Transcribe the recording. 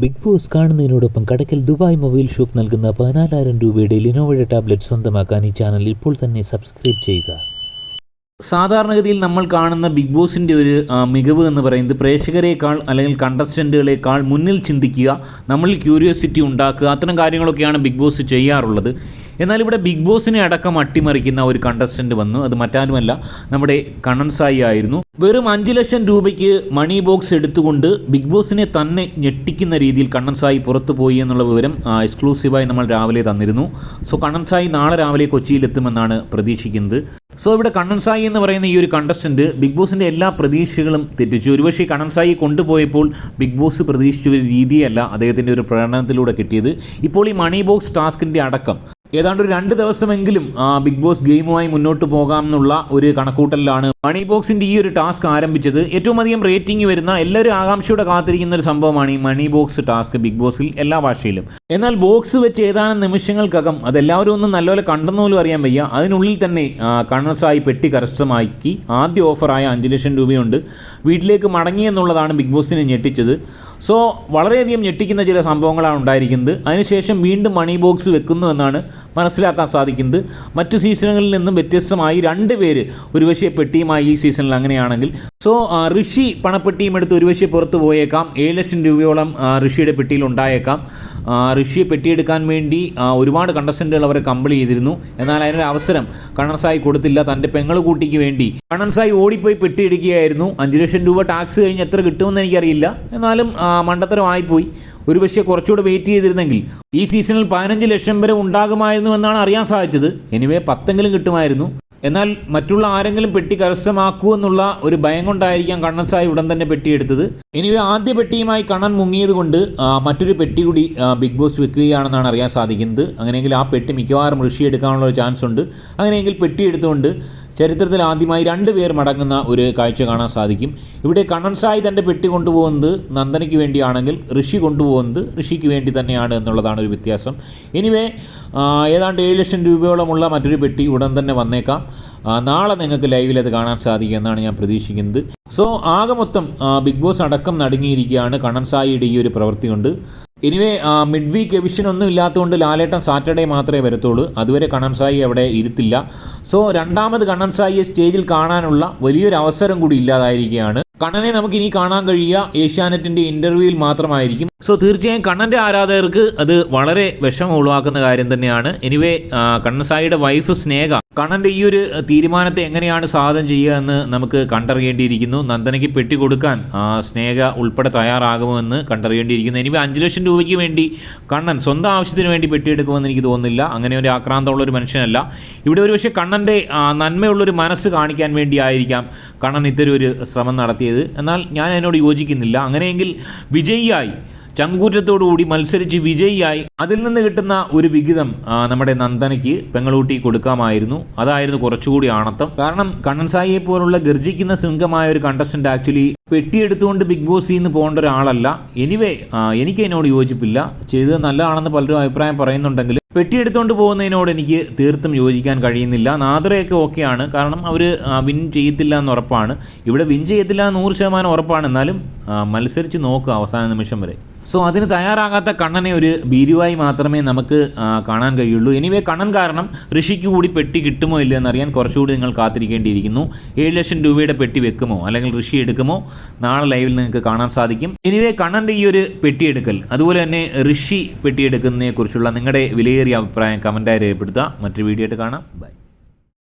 Big Boss കാണുന്നതിനോടൊപ്പം Kadakkal Dubai mobile shop നൽകുന്ന പതിനാലായിരം രൂപയുടെ ലിനോവയുടെ ടാബ്ലറ്റ് സ്വന്തമാക്കാൻ ഈ ചാനൽ ഇപ്പോൾ തന്നെ സബ്സ്ക്രൈബ് ചെയ്യുക. സാധാരണഗതിയിൽ നമ്മൾ കാണുന്ന ബിഗ് ബോസിന്റെ ഒരു മികവ് എന്ന് പറയുന്നത് പ്രേക്ഷകരെക്കാൾ അല്ലെങ്കിൽ കണ്ടസ്റ്റന്റുകളെക്കാൾ മുന്നിൽ ചിന്തിക്കുക നമ്മളിൽ ക്യൂരിയോസിറ്റി ഉണ്ടാക്കുക അത്തരം കാര്യങ്ങളൊക്കെയാണ് ബിഗ് ബോസ് ചെയ്യാറുള്ളത്. എന്നാൽ ഇവിടെ ബിഗ് ബോസിനെ അടക്കം അട്ടിമറിക്കുന്ന ഒരു കണ്ടസ്റ്റന്റ് വന്നു. അത് മറ്റാരുമല്ല നമ്മുടെ കണ്ണൻ സായി ആയിരുന്നു. വെറും അഞ്ച് ലക്ഷം രൂപയ്ക്ക് മണി ബോക്സ് എടുത്തുകൊണ്ട് ബിഗ് ബോസിനെ തന്നെ ഞെട്ടിക്കുന്ന രീതിയിൽ കണ്ണൻ സായി പുറത്തു പോയി എന്നുള്ള വിവരം എക്സ്ക്ലൂസീവായി നമ്മൾ രാവിലെ തന്നിരുന്നു. സോ കണ്ണൻ സായി നാളെ രാവിലെ കൊച്ചിയിലെത്തുമെന്നാണ് പ്രതീക്ഷിക്കുന്നത്. സോ ഇവിടെ കണ്ണൻ സായി എന്ന് പറയുന്ന ഈ ഒരു കണ്ടസ്റ്റന്റ് ബിഗ് ബോസിന്റെ എല്ലാ പ്രതീക്ഷകളും തെറ്റിച്ചു. ഒരുപക്ഷെ കണ്ണൻ സായി കൊണ്ടുപോയപ്പോൾ ബിഗ് ബോസ് പ്രതീക്ഷിച്ച ഒരു രീതിയല്ല അദ്ദേഹത്തിന്റെ ഒരു പ്രകടനത്തിലൂടെ കിട്ടിയത്. ഇപ്പോൾ ഈ മണി ബോക്സ് ടാസ്കിന്റെ അടക്കം ഏതാണ്ട് ഒരു രണ്ട് ദിവസമെങ്കിലും ബിഗ് ബോസ് ഗെയിമുമായി മുന്നോട്ട് പോകാം എന്നുള്ള ഒരു കണക്കൂട്ടലിലാണ് മണി ബോക്സിന്റെ ഈ ഒരു ടാസ്ക് ആരംഭിച്ചത്. ഏറ്റവും അധികം റേറ്റിംഗ് വരുന്ന എല്ലാവരും ആകാംക്ഷയോടെ കാത്തിരിക്കുന്ന ഒരു സംഭവമാണ് ഈ മണി ബോക്സ് ടാസ്ക് ബിഗ് ബോസിൽ എല്ലാ ഭാഷയിലും. എന്നാൽ ബോക്സ് വെച്ച് ഏതാനും നിമിഷങ്ങൾക്കകം അതെല്ലാവരും ഒന്നും നല്ലപോലെ കണ്ടെന്ന് പോലും അറിയാൻ വയ്യ. അതിനുള്ളിൽ തന്നെ കണ്ണസായി പെട്ടി കരസ്ഥമാക്കി ആദ്യ ഓഫറായ അഞ്ച് ലക്ഷം രൂപയുണ്ട്. വീട്ടിലേക്ക് മടങ്ങി എന്നുള്ളതാണ് ബിഗ് ബോസിനെ ഞെട്ടിച്ചത്. സോ വളരെയധികം ഞെട്ടിക്കുന്ന ചില സംഭവങ്ങളാണ് ഉണ്ടായിരിക്കുന്നത്. അതിനുശേഷം വീണ്ടും മണി ബോക്സ് വെക്കുന്നു എന്നാണ് മനസ്സിലാക്കാൻ സാധിക്കുന്നത്. മറ്റു സീസണുകളിൽ നിന്നും വ്യത്യസ്തമായി രണ്ട് പേര് ഒരുപക്ഷെ പെട്ടിയുമായി ഈ സീസണിൽ അങ്ങനെയാണെങ്കിൽ. സോ ഋഷി പണപ്പെട്ടിയും എടുത്ത് ഒരുപക്ഷെ പുറത്ത് പോയേക്കാം. ഏഴ് ലക്ഷം രൂപയോളം ഋഷിയുടെ പെട്ടിയിൽ ഉണ്ടായേക്കാം. ഋഷിയെ പെട്ടിയെടുക്കാൻ വേണ്ടി ഒരുപാട് കണ്ടസ്റ്റന്റുകൾ അവരെ കമ്പിൾ ചെയ്തിരുന്നു. എന്നാൽ അതിനൊരു അവസരം കണ്ണൻസായി കൊടുത്തില്ല. തന്റെ പെങ്ങൾ കൂട്ടിക്ക് വേണ്ടി. കണ്ണൻസായി ഓടിപ്പോയി പെട്ടിയെടുക്കുകയായിരുന്നു അഞ്ച് ലക്ഷം രൂപ ടാക്സ് കഴിഞ്ഞ് എത്ര കിട്ടുമെന്ന് എനിക്കറിയില്ല. എന്നാലും മണ്ടത്തരമായിപ്പോയി. ഒരുപക്ഷെ കുറച്ചുകൂടെ വെയിറ്റ് ചെയ്തിരുന്നെങ്കിൽ ഈ സീസണിൽ പതിനഞ്ച് ലക്ഷം വരെ ഉണ്ടാകുമായിരുന്നു എന്നാണ് അറിയാൻ സാധിച്ചത്. എനിവേ പത്തെങ്കിലും കിട്ടുമായിരുന്നു. എന്നാൽ മറ്റുള്ള ആരെങ്കിലും പെട്ടി കരസ്ഥമാക്കൂ എന്നുള്ള ഒരു ഭയം കൊണ്ടായിരിക്കാം കണ്ണൻ സായി ഉടൻ തന്നെ പെട്ടിയെടുത്തത് എനിവേ ആദ്യ പെട്ടിയുമായി കണ്ണൻ മുങ്ങിയത് കൊണ്ട് മറ്റൊരു പെട്ടി കൂടി ബിഗ് ബോസ് വെക്കുകയാണെന്നാണ് അറിയാൻ സാധിക്കുന്നത്. അങ്ങനെയെങ്കിൽ ആ പെട്ടി മിക്കവാറും ഋഷി എടുക്കാനുള്ള ഒരു ചാൻസ് ഉണ്ട്. അങ്ങനെയെങ്കിൽ പെട്ടി എടുത്തുകൊണ്ട് ചരിത്രത്തിൽ ആദ്യമായി രണ്ട് പേർ മടങ്ങുന്ന ഒരു കാഴ്ച കാണാൻ സാധിക്കും. ഇവിടെ കണ്ണൻ സായി തന്റെ പെട്ടി കൊണ്ടുപോകുന്നത് നന്ദനയ്ക്ക് വേണ്ടിയാണെങ്കിൽ ഋഷി കൊണ്ടുപോകുന്നത് ഋഷിക്ക് വേണ്ടി തന്നെയാണ് എന്നുള്ളതാണ് ഒരു വ്യത്യാസം. എനിവേ ഏതാണ്ട് ഏഴ് ലക്ഷം രൂപയോളമുള്ള മറ്റൊരു പെട്ടി ഉടൻ തന്നെ വന്നേക്കാം. നാളെ നിങ്ങൾക്ക് ലൈവിൽ അത് കാണാൻ സാധിക്കും എന്നാണ് ഞാൻ പ്രതീക്ഷിക്കുന്നത്. സോ ആകെ മൊത്തം ബിഗ് ബോസ് അടക്കം നടുങ്ങിയിരിക്കുകയാണ് കണ്ണൻ സായിയുടെ ഈ ഒരു പ്രവൃത്തി കൊണ്ട് എനിവേ മിഡ് വീക്ക് എവിഷൻ ഒന്നും ഇല്ലാത്തതുകൊണ്ട് ലാലേട്ടൻ സാറ്റർഡേ മാത്രമേ വരത്തുള്ളൂ. അതുവരെ കണ്ണൻ സായി അവിടെ ഇരുത്തില്ല. സോ രണ്ടാമത് കണ്ണൻ സായിയെ സ്റ്റേജിൽ കാണാനുള്ള വലിയൊരു അവസരം കൂടി ഇല്ലാതായിരിക്കുകയാണ്. കണ്ണനെ നമുക്ക് ഇനി കാണാൻ കഴിയുക. ഏഷ്യാനെറ്റിന്റെ ഇന്റർവ്യൂവിൽ മാത്രമായിരിക്കും. സോ തീർച്ചയായും കണ്ണന്റെ ആരാധകർക്ക് അത് വളരെ വിഷമം ഉളവാക്കുന്ന കാര്യം തന്നെയാണ്. എനിവേ കണ്ണൻ സായിയുടെ വൈഫ് സ്നേഹ കണ്ണന്റെ ഈ ഒരു തീരുമാനത്തെ എങ്ങനെയാണ് സ്വാഗതം ചെയ്യുക എന്ന് നമുക്ക് കണ്ടറിയേണ്ടിയിരിക്കുന്നു. നന്ദനയ്ക്ക് പെട്ടി കൊടുക്കാൻ സ്നേഹ ഉൾപ്പെടെ തയ്യാറാകുമോ എന്ന് കണ്ടറിയേണ്ടിയിരിക്കുന്നു. ഇനി അഞ്ച് ലക്ഷം രൂപയ്ക്ക് വേണ്ടി കണ്ണൻ സ്വന്തം ആവശ്യത്തിന് വേണ്ടി പെട്ടി എടുക്കുമെന്ന് എനിക്ക് തോന്നുന്നില്ല. അങ്ങനെ ഒരു ആക്രാന്തമുള്ള ഒരു മനുഷ്യനല്ല. ഇവിടെ ഒരു പക്ഷേ കണ്ണന്റെ നന്മയുള്ളൊരു മനസ്സ് കാണിക്കാൻ വേണ്ടിയായിരിക്കാം കണ്ണൻ ഇത്തരം ഒരു ശ്രമം നടത്തിയത്. എന്നാൽ ഞാൻ അതിനോട് യോജിക്കുന്നില്ല. അങ്ങനെയെങ്കിൽ വിജയിയായി ചങ്കൂറ്റത്തോടുകൂടി മത്സരിച്ച് വിജയിയായി. അതിൽ നിന്ന് കിട്ടുന്ന ഒരു വിഹിതം നമ്മുടെ നന്ദനയ്ക്ക് പെങ്ങളൂട്ടി കൊടുക്കാമായിരുന്നു. അതായിരുന്നു കുറച്ചുകൂടി ആണത്തം. കാരണം കണ്ണൻസായിയെ പോലുള്ള ഗർജിക്കുന്ന സിംഹമായ ഒരു കണ്ടസ്റ്റന്റ് ആക്ച്വലി പെട്ടിയെടുത്തുകൊണ്ട് ബിഗ് ബോസിൽ നിന്ന് പോകേണ്ട ഒരാളല്ല. എനിവേ എനിക്ക് അതിനോട് യോജിപ്പില്ല. ചെയ്തത് നല്ലതാണെന്ന് പലരും അഭിപ്രായം പറയുന്നുണ്ടെങ്കിൽ പെട്ടിയെടുത്തുകൊണ്ട് പോകുന്നതിനോട് എനിക്ക് തീർത്തും യോജിക്കാൻ കഴിയുന്നില്ല. നാദറയൊക്കെ ഓക്കെയാണ്. കാരണം അവർ വിൻ ചെയ്യത്തില്ല എന്ന് ഉറപ്പാണ്. ഇവിടെ വിൻ ചെയ്യത്തില്ല നൂറ് ശതമാനം ഉറപ്പാണ്. എന്നാലും മത്സരിച്ച് നോക്കുക അവസാന നിമിഷം വരെ. സോ അതിന് തയ്യാറാകാത്ത കണ്ണനെ ഒരു ഭീരുവായി മാത്രമേ നമുക്ക് കാണാൻ കഴിയുള്ളൂ. എനിവേ കണ്ണൻ കാരണം ഋഷിക്ക് കൂടി പെട്ടി കിട്ടുമോ ഇല്ലയോ എന്നറിയാൻ കുറച്ചുകൂടി നിങ്ങൾ കാത്തിരിക്കേണ്ടിയിരിക്കുന്നു. ഏഴ് ലക്ഷം രൂപയുടെ പെട്ടി വെക്കുമോ? അല്ലെങ്കിൽ ഋഷി എടുക്കുമോ? നാളെ ലൈവിൽ നിങ്ങൾക്ക് കാണാൻ സാധിക്കും. എനിവേ കണ്ണന്റെ ഈ ഒരു പെട്ടി എടുക്കൽ അതുപോലെ തന്നെ ഋഷി പെട്ടി എടുക്കുന്നതിനെക്കുറിച്ചുള്ള നിങ്ങളുടെ വിലയേറിയ അഭിപ്രായം കമന്റായി രേഖപ്പെടുത്തുക. മറ്റൊരു വീഡിയോ ആയിട്ട് കാണാം. ബൈ